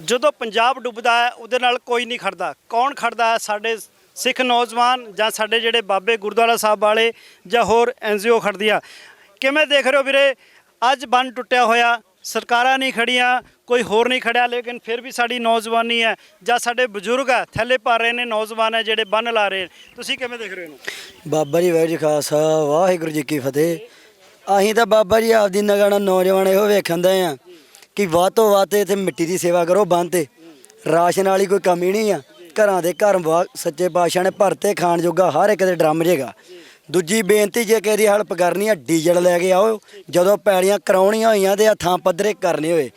ਜਦੋਂ ਪੰਜਾਬ ਡੁੱਬਦਾ ਹੈ, ਉਹਦੇ ਨਾਲ ਕੋਈ ਨਹੀਂ ਖੜਦਾ। ਕੌਣ ਖੜਦਾ ਹੈ? ਸਾਡੇ ਸਿੱਖ ਨੌਜਵਾਨ ਜਾਂ ਸਾਡੇ ਜਿਹੜੇ ਬਾਬੇ ਗੁਰਦੁਆਰਾ ਸਾਹਿਬ ਵਾਲੇ ਜਾਂ ਹੋਰ ਐਨਜੀਓ ਖੜਦੀਆਂ। ਕਿਵੇਂ ਦੇਖ ਰਹੇ ਹੋ ਵੀਰੇ? ਅੱਜ ਬੰਨ ਟੁੱਟਿਆ ਹੋਇਆ, ਸਰਕਾਰਾਂ ਨਹੀਂ ਖੜੀਆਂ, ਕੋਈ ਹੋਰ ਨਹੀਂ ਖੜਿਆ, ਲੇਕਿਨ ਫਿਰ ਵੀ ਸਾਡੀ ਨੌਜਵਾਨੀ ਹੈ ਜਾਂ ਸਾਡੇ ਬਜ਼ੁਰਗ ਹੈ, ਥੱਲੇ ਪਾ ਰਹੇ ਨੇ ਨੌਜਵਾਨ ਹੈ ਜਿਹੜੇ ਬੰਨ ਲਾ ਰਹੇ ਨੇ। ਤੁਸੀਂ ਕਿਵੇਂ ਦੇਖ ਰਹੇ ਹੋ? ਇਹਨੂੰ ਬਾਬਾ ਜੀ, ਵਾਹਿਗੁਰੂ ਜੀ ਖਾਲਸਾ, ਵਾਹਿਗੁਰੂ ਜੀ ਕੀ ਫਤਿਹ। ਅਸੀਂ ਤਾਂ ਬਾਬਾ ਜੀ ਆਪਦੀ ਨਗਾਣਾ ਨੌਜਵਾਨ ਇਹੋ ਵੇਖਣਦੇ ਆ ਕਿ ਵੱਧ ਤੋਂ ਵੱਧ ਇੱਥੇ ਮਿੱਟੀ ਦੀ ਸੇਵਾ ਕਰੋ, ਬੰਦ ਤੇ। ਰਾਸ਼ਨ ਵਾਲੀ ਕੋਈ ਕਮੀ ਨਹੀਂ ਆ। ਘਰਾਂ ਦੇ ਘਰ ਵਾ- ਸੱਚੇ ਪਾਤਸ਼ਾਹ ਨੇ ਭਰਤੇ ਖਾਣ ਜੋਗਾ ਹਰ ਇੱਕ ਦੇ ਡਰਮ ਜੇਗਾ। ਦੂਜੀ ਬੇਨਤੀ ਜੇ ਕਿਸੇ ਦੀ ਹੈਲਪ ਕਰਨੀ ਆ, ਡੀਜ਼ਲ ਲੈ ਕੇ ਆਓ। ਜਦੋਂ ਪੈਲੀਆਂ ਕਰਾਉਣੀਆਂ ਹੋਈਆਂ ਤੇ ਆ ਥਾਂ ਪੱਧਰੇ ਕਰਨੇ ਹੋਏ।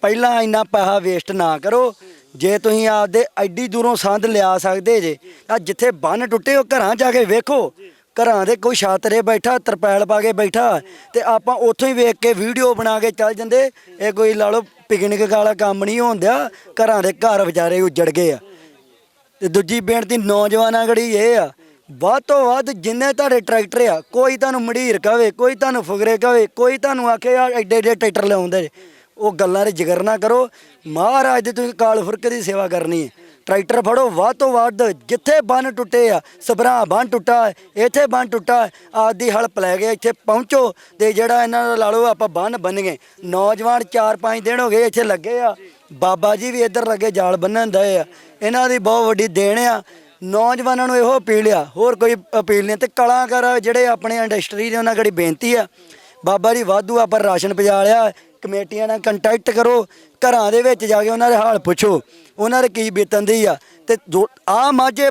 ਪਹਿਲਾਂ ਇੰਨਾ ਪੈਸਾ ਵੇਸਟ ਨਾ ਕਰੋ। ਜੇ ਤੁਸੀਂ ਆਪਦੇ ਐਡੀ ਦੂਰੋਂ ਸੰਦ ਲਿਆ ਸਕਦੇ ਜੇ, ਤਾਂ ਜਿੱਥੇ ਬੰਨ ਟੁੱਟੇ ਉਹ ਘਰਾਂ ਜਾ ਕੇ ਵੇਖੋ। ਘਰਾਂ ਦੇ ਕੋਈ ਛਾਤਰੇ ਬੈਠਾ, ਤਰਪੈਲ ਪਾ ਕੇ ਬੈਠਾ ਤੇ ਆਪਾਂ ਉੱਥੋਂ ਹੀ ਵੇਖ ਕੇ ਵੀਡੀਓ ਬਣਾ ਕੇ ਚੱਲ ਜਾਂਦੇ। ਇਹ ਕੋਈ ਲਾ ਲਓ ਪਿਕਨਿਕ ਵਾਲਾ ਕੰਮ ਨਹੀਂ ਹੁੰਦਿਆ ਘਰਾਂ ਦੇ ਘਰ ਵਿਚਾਰੇ ਉੱਜੜ ਗਏ ਆ। ਤੇ ਦੂਜੀ ਬੇਨਤੀ, ਨੌਜਵਾਨਾਂ ਗੜੀ ਇਹ ਆ, ਵੱਧ ਤੋਂ ਵੱਧ ਜਿੰਨੇ ਤੁਹਾਡੇ ਟਰੈਕਟਰ ਆ, ਕੋਈ ਤੁਹਾਨੂੰ ਮੜੀਰ ਕਵੇ, ਕੋਈ ਤੁਹਾਨੂੰ ਫੁਗਰੇ ਕਵੇ, ਕੋਈ ਤੁਹਾਨੂੰ ਆਖੇ ਆ ਐਡੇ ਐਡੇ ਟਰੈਕਟਰ ਲਿਆਉਂਦੇ ਉਹ ਗੱਲਾਂ ਦੇ ਜਿਗਰ ਨਾ ਕਰੋ। ਮਹਾਰਾਜ ਦੀ ਤੁਸੀਂ ਕਾਲ ਫੁਰਕ ਦੀ ਸੇਵਾ ਕਰਨੀ ਹੈ। ਟਰੈਕਟਰ ਫੜੋ ਵੱਧ ਤੋਂ ਵੱਧ ਜਿੱਥੇ ਬੰਨ ਟੁੱਟੇ ਆ ਸਭਰਾ ਬੰਨ ਟੁੱਟਾ ਹੈ, ਇੱਥੇ ਬੰਨ ਟੁੱਟਾ ਹੈ, ਆਪਦੀ ਹਲਪ ਲੈ ਕੇ ਇੱਥੇ ਪਹੁੰਚੋ ਤੇ ਜਿਹੜਾ ਇਹਨਾਂ ਦਾ ਲਾ ਲਓ ਆਪਾਂ ਬੰਨ ਬੰਨਗੇ ਨੌਜਵਾਨ 4-5 ਦਿਨ ਹੋ ਗਏ ਇੱਥੇ ਲੱਗੇ ਆ ਬਾਬਾ ਜੀ ਵੀ ਇੱਧਰ ਲੱਗੇ ਜਾਲ ਬੰਨਣ ਦਏ ਆ। ਇਹਨਾਂ ਦੀ ਬਹੁਤ ਵੱਡੀ ਦੇਣ ਆ। ਨੌਜਵਾਨਾਂ ਨੂੰ ਇਹੋ ਅਪੀਲ ਆ ਹੋਰ ਕੋਈ ਅਪੀਲ ਨਹੀਂ ਤੇ ਕਲਾਕਾਰ ਜਿਹੜੇ ਆਪਣੇ ਇੰਡਸਟਰੀ ਦੇ ਉਹਨਾਂ ਘੜੀ ਬੇਨਤੀ ਆ ਬਾਬਾ ਜੀ ਵਾਧੂ ਆਪਾਂ ਰਾਸ਼ਨ ਪਜਾ ਲਿਆ ਕਮੇਟੀਆਂ ਨਾਲ ਕੰਟੈਕਟ ਕਰੋ, ਘਰਾਂ ਦੇ ਵਿੱਚ ਜਾ ਕੇ ਉਹਨਾਂ ਦੇ ਹਾਲ ਪੁੱਛੋ, ਉਹਨਾਂ ਦੇ ਕੀ ਬੀਤੰਦੀ ਆ। ਤੇ ਆ ਮਾਝੇ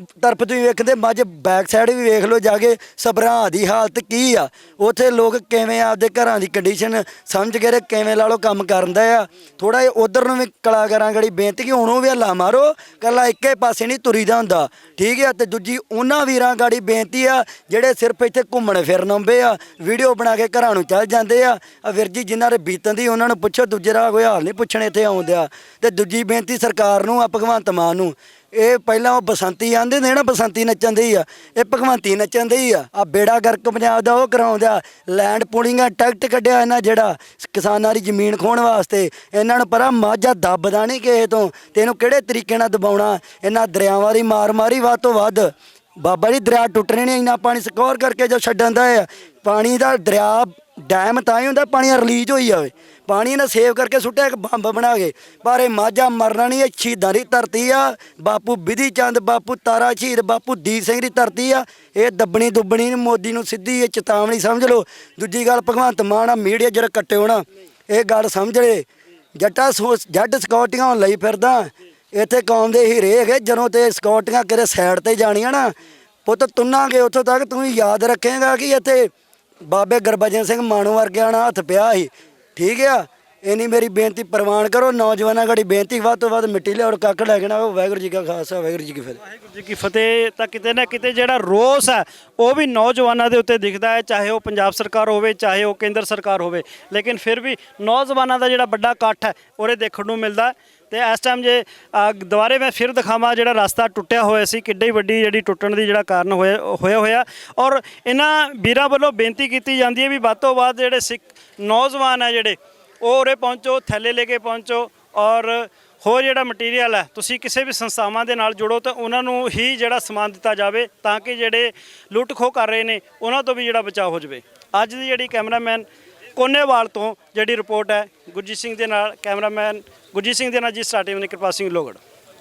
ਤਰਫ ਤੁਸੀਂ ਵੇਖਦੇ, ਮੱਝ ਬੈਕ ਸਾਈਡ ਵੀ ਵੇਖ ਲਓ ਜਾ ਕੇ, ਸਭਰਾਂ ਦੀ ਹਾਲਤ ਕੀ ਆ? ਉੱਥੇ ਲੋਕ ਕਿਵੇਂ ਆਪਦੇ ਘਰਾਂ ਦੀ ਕੰਡੀਸ਼ਨ ਸਮਝ ਕੇ ਤੇ ਕਿਵੇਂ ਲਾ ਲਓ ਕੰਮ ਕਰਦਾ ਆ? ਥੋੜਾ ਜਿਹਾ ਉਧਰ ਨੂੰ ਵੀ ਕਲਾਕਾਰਾਂ ਗੜੀ ਬੇਨਤੀ ਕਿ ਹੁਣ ਉਹ ਵੀ ਹੱਲਾ ਮਾਰੋ, ਕੱਲਾ ਇੱਕੇ ਪਾਸੇ ਨਹੀਂ ਤੁਰੀਦਾ ਹੁੰਦਾ। ਠੀਕ ਆ, ਤੇ ਦੂਜੀ ਉਹਨਾਂ ਵੀਰਾਂ ਗਾੜੀ ਬੇਨਤੀ ਆ, ਜਿਹੜੇ ਸਿਰਫ ਇੱਥੇ ਘੁੰਮਣ ਫਿਰਨ ਆਉਂਦੇ ਆ, ਵੀਡੀਓ ਬਣਾ ਕੇ ਘਰਾਂ ਨੂੰ ਚੱਲ ਜਾਂਦੇ ਆ। ਆ ਵੀਰ ਜੀ, ਜਿਨ੍ਹਾਂ ਦੇ ਬੀਤਣ ਦੀ ਉਹਨਾਂ ਨੂੰ ਪੁੱਛੋ, ਦੂਜੇ ਦਾ ਕੋਈ ਹਾਲ ਨਹੀਂ ਪੁੱਛਣ ਇੱਥੇ ਆਉਂਦੇ ਆ ਤੇ ਦੂਜੀ ਬੇਨਤੀ ਸਰਕਾਰ ਨੂੰ ਆ ਭਗਵੰਤ ਮਾਨ ਨੂੰ ਇਹ ਪਹਿਲਾਂ ਉਹ ਬਸੰਤੀ ਆਂਦੇ ਨੇ ਨਾ, ਬਸੰਤੀ ਨੱਚਣ ਦੀ ਆ। ਇਹ ਭਗਵੰਤੀ ਨੱਚਣ ਦੇ ਆ। ਆ ਬੇੜਾ ਗਰਕ ਪੰਜਾਬ ਦਾ ਉਹ ਕਰਾਉਂਦਾ। ਲੈਂਡ ਪੂਲਿੰਗਾਂ ਟੈਕਟ ਕੱਢਿਆ ਇਹਨਾਂ ਜਿਹੜਾ ਕਿਸਾਨਾਂ ਦੀ ਜ਼ਮੀਨ ਖੋਣ ਵਾਸਤੇ। ਇਹਨਾਂ ਨੂੰ ਪਰਾ ਮਾਝਾ ਦੱਬਦਾ ਨਹੀਂ ਕਿਸੇ ਤੋਂ ਤੇ ਇਹਨੂੰ ਕਿਹੜੇ ਤਰੀਕੇ ਨਾਲ ਦਬਾਉਣਾ? ਇਹਨਾਂ ਦਰਿਆਵਾਂ ਦੀ ਮਾਰ ਮਾਰੀ ਵੱਧ ਤੋਂ ਵੱਧ। ਬਾਬਾ ਜੀ, ਦਰਿਆ ਟੁੱਟਣੇ ਨਹੀਂ ਇੰਨਾ ਪਾਣੀ ਸਕੋਰ ਕਰਕੇ ਜੋ ਛੱਡਣ ਦਾ ਆ। ਪਾਣੀ ਦਾ ਦਰਿਆ ਡੈਮ ਤਾਂ ਹੀ ਹੁੰਦਾ, ਪਾਣੀ ਰਿਲੀਜ਼ ਹੋਈ ਜਾਵੇ। ਪਾਣੀ ਨੇ ਸੇਵ ਕਰਕੇ ਸੁੱਟਿਆ, ਇੱਕ ਬੰਬ ਬਣਾ ਕੇ। ਪਰ ਇਹ ਮਾਝਾ ਮਰਨਾ ਨਹੀਂ, ਇਹ ਸ਼ਹੀਦਾਂ ਦੀ ਧਰਤੀ ਆ। ਬਾਪੂ ਵਿਧੀ ਚੰਦ, ਬਾਪੂ ਤਾਰਾ ਸ਼ਹੀਦ, ਬਾਪੂ ਦੀਪ ਸਿੰਘ ਦੀ ਧਰਤੀ ਆ। ਇਹ ਦੱਬਣੀ ਦੁੱਬਣੀ ਮੋਦੀ ਨੂੰ ਸਿੱਧੀ ਇਹ ਚੇਤਾਵਨੀ ਸਮਝ ਲਓ। ਦੂਜੀ ਗੱਲ, ਭਗਵੰਤ ਮਾਨ ਆ, ਮੀਡੀਆ ਜਿਹੜਾ ਕੱਟੇ ਹੋਣਾ। ਇਹ ਗੱਲ ਸਮਝ ਲੈ। ਜੱਟਾ ਸੋ- ਜੱਟ ਸਕਿਉਰਟੀਆਂ ਹੋਣ ਲਈ ਫਿਰਦਾ। ਇੱਥੇ ਕੌਮ ਦੇ ਹੀਰੇ ਹੈਗੇ, ਜਦੋਂ ਤੇ ਸਕਿਉਰਟੀਆਂ ਕਿਤੇ ਸਾਈਡ ਤੇ ਜਾਣੀਆਂ ਨਾ। ਪੁੱਤ ਤੁੰਨਾਂਗੇ ਉੱਥੋਂ ਤੱਕ, ਤੂੰ ਯਾਦ ਰੱਖੇਗਾ ਕਿ ਇੱਥੇ ਬਾਬੇ ਗੁਰਬਚਨ ਸਿੰਘ ਮਾਣੋ ਵਰਗਿਆਂ ਨਾਲ ਹੱਥ ਪਿਆ ਸੀ। ਠੀਕ ਆ ਇਨੀ ਮੇਰੀ ਬੇਨਤੀ, ਪ੍ਰਵਾਨ ਕਰੋ, ਨੌਜਵਾਨਾਂ ਘੜੀ ਬੇਨਤੀ, ਵੱਧ ਤੋਂ ਵੱਧ ਮਿੱਟੀ ਲਿਆਓ, ਕੱਖ ਲੈ ਕੇ ਨਾ ਆਓ। ਵਾਹਿਗੁਰੂ ਜੀ ਕਾ ਖਾਲਸਾ, ਵਾਹਿਗੁਰੂ ਜੀ ਕੀ ਫਤਿਹ ਵਾਹਿਗੁਰੂ ਜੀ ਕੀ ਫਤਿਹ, ਤਾਂ ਕਿਤੇ ਨਾ ਕਿਤੇ ਜਿਹੜਾ ਰੋਸ ਹੈ ਉਹ ਵੀ ਨੌਜਵਾਨਾਂ ਦੇ ਉੱਤੇ ਦਿਖਦਾ ਹੈ, ਚਾਹੇ ਉਹ ਪੰਜਾਬ ਸਰਕਾਰ ਹੋਵੇ, ਚਾਹੇ ਉਹ ਕੇਂਦਰ ਸਰਕਾਰ ਹੋਵੇ ਲੇਕਿਨ ਫਿਰ ਵੀ ਨੌਜਵਾਨਾਂ ਦਾ ਜਿਹੜਾ ਵੱਡਾ ਇਕੱਠ ਹੈ ਉਹਰੇ ਦੇਖਣ ਨੂੰ ਮਿਲਦਾ ਹੈ। ਤੇ ਇਸ ਟਾਈਮ ਜੇ ਅ, ਦੁਬਾਰੇ ਮੈਂ ਫਿਰ ਦਿਖਾਵਾਂ ਜਿਹੜਾ ਰਸਤਾ ਟੁੱਟਿਆ ਹੋਇਆ ਸੀ ਕਿੱਡੀ ਵੱਡੀ ਜਿਹੜੀ ਟੁੱਟਣ ਦੀ ਜਿਹੜਾ ਕਾਰਨ ਹੋਇਆ ਹੋਇਆ ਹੋਇਆ। ਔਰ ਇਹਨਾਂ ਵੀਰਾਂ ਵੱਲੋਂ ਬੇਨਤੀ ਕੀਤੀ ਜਾਂਦੀ ਹੈ ਵੀ ਵੱਧ ਤੋਂ ਵੱਧ ਜਿਹੜੇ ਸਿੱਖ ਨੌਜਵਾਨ ਹੈ ਜਿਹੜੇ ਉਹ ਉਰੇ ਪਹੁੰਚੋ ਥੈਲੇ ਲੈ ਕੇ ਪਹੁੰਚੋ। ਔਰ ਹੋਰ ਜਿਹੜਾ ਮਟੀਰੀਅਲ ਹੈ ਤੁਸੀਂ ਕਿਸੇ ਵੀ ਸੰਸਥਾਵਾਂ ਦੇ ਨਾਲ ਜੁੜੋ ਤਾਂ ਉਹਨਾਂ ਨੂੰ ਹੀ ਜਿਹੜਾ ਸਮਾਨ ਦਿੱਤਾ ਜਾਵੇ ਤਾਂ ਕਿ ਜਿਹੜੇ ਲੁੱਟ ਖੋਹ ਕਰ ਰਹੇ ਨੇ ਉਹਨਾਂ ਤੋਂ ਵੀ ਜਿਹੜਾ ਬਚਾਅ ਹੋ ਜਾਵੇ। ਅੱਜ ਦੀ ਜਿਹੜੀ ਕੈਮਰਾਮੈਨ ਕੋਨੇਵਾਲ ਤੋਂ ਜਿਹੜੀ ਰਿਪੋਰਟ ਹੈ ਗੁਰਜੀਤ ਸਿੰਘ ਦੇ ਨਾਲ ਕੈਮਰਾਮੈਨ ਗੁਰਜੀਤ ਸਿੰਘ ਦੇ ਨਾਲ ਜੀ ਸਟਾਰਟਿੰਗ ਨੇ ਕਿਰਪਾ ਸਿੰਘ ਲੋਗੜ